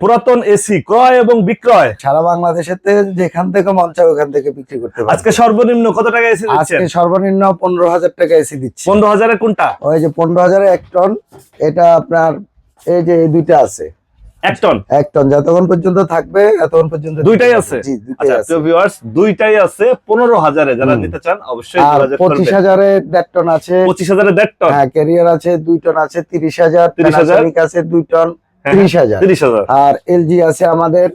পুরাতন এসি ক্রয় এবং বিক্রয়। সারা বাংলাদেশের যেখান থেকে মন চায় ওখান থেকে বিক্রি করতে পারবে। আজকে সর্বনিম্ন কত টাকা এসি আজকে সর্বনিম্ন পনেরো হাজার টাকা এসি দিচ্ছি। পনেরো হাজারে কোনটা? ওই যে পনেরো হাজারে এক টন এটা আপনার এই যে এই দুইটা আছে। এক টন? এক টন যতক্ষণ পর্যন্ত থাকবে এতক্ষণ পর্যন্ত দুইটাই আছে? দুইটাই আচ্ছা আছে। দুইটাই আছে পনেরো হাজারে যারা। নিতে চান অবশ্যই পঁচিশ হাজারে দেড় টন আছে। পঁচিশ হাজারে দেড় টন? হ্যাঁ ক্যারিয়ার আছে দুই টন আছে তিরিশ হাজার। 30,000 Panasonic আছে দুই টন। তিরিশ হাজার। তিরিশ হাজার। আর এলজি আছে আমাদের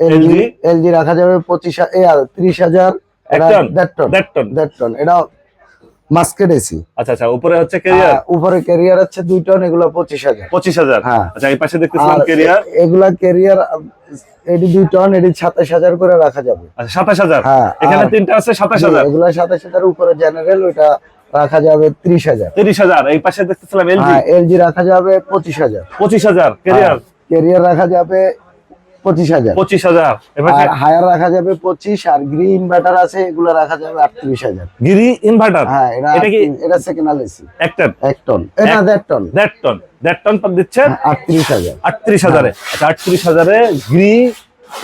এলজি এলজি রাখা যাবে পঁচিশ তিরিশ হাজার এটা মাস্কেট এসি আচ্ছা আচ্ছা উপরে হচ্ছে ক্যারিয়ার আছে দুই টন এগুলো পঁচিশ হাজার। পঁচিশ হাজার? হ্যাঁ। আচ্ছা এই পাশে দেখতেছিলাম আর কেরিয়ার এ- এগুলা ক্যারিয়ার এটি দুই টন এটি সাতাশ হাজার করে রাখা যাবে। আচ্ছা সাতাশ হাজার? হ্যাঁ এখানে আর- তিনটা আছে সাতাশ হাজার? এগুলা সাতাশ হাজার উপরে জেনারেল ওইটা রাখা যাবে ত্রিশ হাজার। তিরিশ হাজার। এই পাশে দেখতেছিলাম এলজি হ্যাঁ এলজি রাখা যাবে পঁচিশ হাজার। পঁচিশ হাজার কেরিয়ার ক্যারিয়ার রাখা যাবে পঁচিশ হাজার। পঁচিশ হাজার। হায়ার রাখা যাবে পঁচিশ আর গ্রি ইনভার্টার আছে এগুলো রাখা যাবে আটত্রিশ হাজার। গিরি ইনভার্টার হ্যাঁ এটা এটা কি এটা সেকেন্ড এসি একটা এক টন এটা এক- দেড় টন দেড় টন দেড় টন পর দিচ্ছেন? আটত্রিশ হাজার। আটত্রিশ হাজারে। আচ্ছা আটত্রিশ হাজারে গ্রি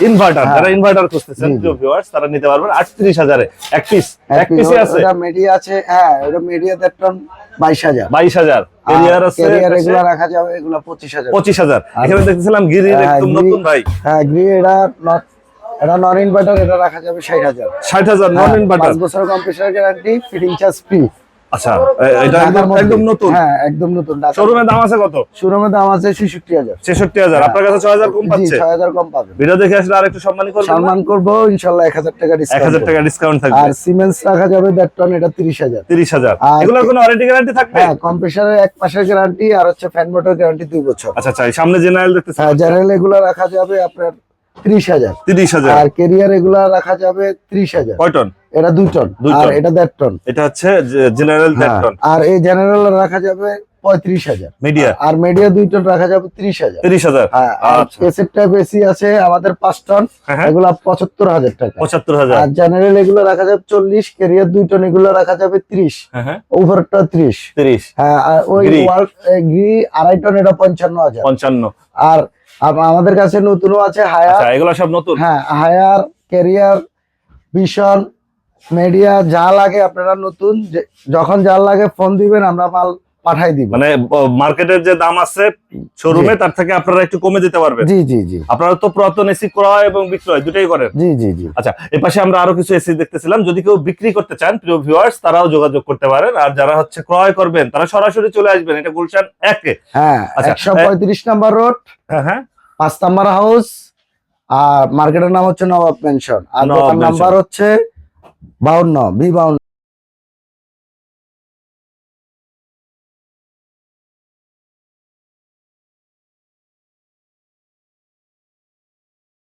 ইনভার্টার হ্যাঁ। যারা ইনভার্টার খুঁজতেছেন জি। ভিউয়ার্স তারা নিতে পারবেন আটত্রিশ হাজারে। এক পিস এক পিসই আছে ওটা মিডিয়া আছে হ্যাঁ ওটা মিডিয়া দেড় টন বাইশ হাজার। বাইশ হাজার। কেরিয়ার আছে ক্যারিয়ার এগুলো রাখা যাবে এগুলো পঁচিশ হাজার। পঁচিশ হাজার। আর- এখানে দেখতেছিলাম গিরির হ্যাঁ, একদম নতুন ভাই। হ্যাঁ গ্রি এটা নট এটা নন ইনভার্টার এটা রাখা যাবে ষাট হাজার। ষাট হাজার non inverter computer guarantee fitting charge free আচ্ছা এটা একদম নতুন? হ্যাঁ একদম নতুন। শোরুমের দাম আছে কত? শোরুমের দাম আছে হাজার। আপনার কাছে কম পাচ্ছে? পাবেন ভিডিও দেখে আসলে আর একটু সম্মানী করবেন সম্মান করব ইনশাল্লাহ এক হাজার টাকা ডিসকাউন্ট হাজার টাকা ডিসকাউন্ট থাকবে। আর সিমেন্স রাখা যাবে দেড় টন এটা তিরিশ হাজার। এগুলোর কোনো ওয়ারেন্টি গ্যারান্টি থাকবে? হ্যাঁ কম্প্রেসারের এক মাসের গ্যারান্টি আর হচ্ছে ফ্যান মোটর গ্যারান্টি দুই বছর। আচ্ছা আচ্ছা সামনে জেনারেল হ্যাঁ জেনারেল এগুলো রাখা যাবে আপনার ত্রিশ হাজার। তিরিশ হাজার। আর কেরিয়ার এগুলা রাখা যাবে ত্রিশ হাজার। কয় টন এটা দুই টন আর এটা দেড় টন। এটা হচ্ছে জেনারেল দেড় হ্যাঁ, টন। আর এই জেনারেল রাখা যাবে পঁয়ত্রিশ হাজার। মিডিয়া। আর মিডিয়া দুই টন রাখা যাবে ত্রিশ হাজার। তিরিশ হাজার। হ্যাঁ আচ্ছা। এসের টাইপ এসি আছে আমাদের পাঁচ টন হ্যাঁ। এগুলা পঁচাত্তর হাজার টাকা। পঁচাত্তর হাজার। আর জেনারেল এগুলো রাখা যাবে চল্লিশ কেরিয়ার দুই টন এগুলো রাখা যাবে ত্রিশ। হ্যাঁ ওভারটা ত্রিশ। তিরিশ। আর ওই গ্রি আড়াই টন এটা পঞ্চান্ন হাজার। পঞ্চান্ন। আর আমাদের কাছে নতুনও আছে হায়ার। আচ্ছা এগুলো সব নতুন? হ্যাঁ হায়ার ক্যারিয়ার ভিশন মিডিয়া যা লাগে আপনারা নতুন যখন যা লাগে ফোন দিবেন আমরা মাল পাঠাই দিব। মানে মার্কেটের যে দাম আছে শোরুমে তার থেকে আপনারা একটু কমে দিতে পারবেন। জি জি জি। আপনারা তো পুরাতন এসি ক্রয় এবং বিক্রয় দুটাই করেন। জি জি জি। আচ্ছা এর পাশে আমরা আরও কিছু এসি দেখতেছিলাম। যদি কেউ বিক্রি করতে চান প্রিয় ভিউয়ার্স তারাও যোগাযোগ করতে পারেন। আর যারা হচ্ছে ক্রয় করবেন তারা সরাসরি চলে আসবেন। এটা গুলশান একে। হ্যাঁ আচ্ছা, একশো পঁয়ত্রিশ নাম্বার রোড হ্যাঁ হ্যাঁ। পাঁচ নাম্বার হাউস আর মার্কেটের নাম হচ্ছে নবাব পেনশন আর দোকান নাম্বার হচ্ছে বাউন্ন বি বাউন্ন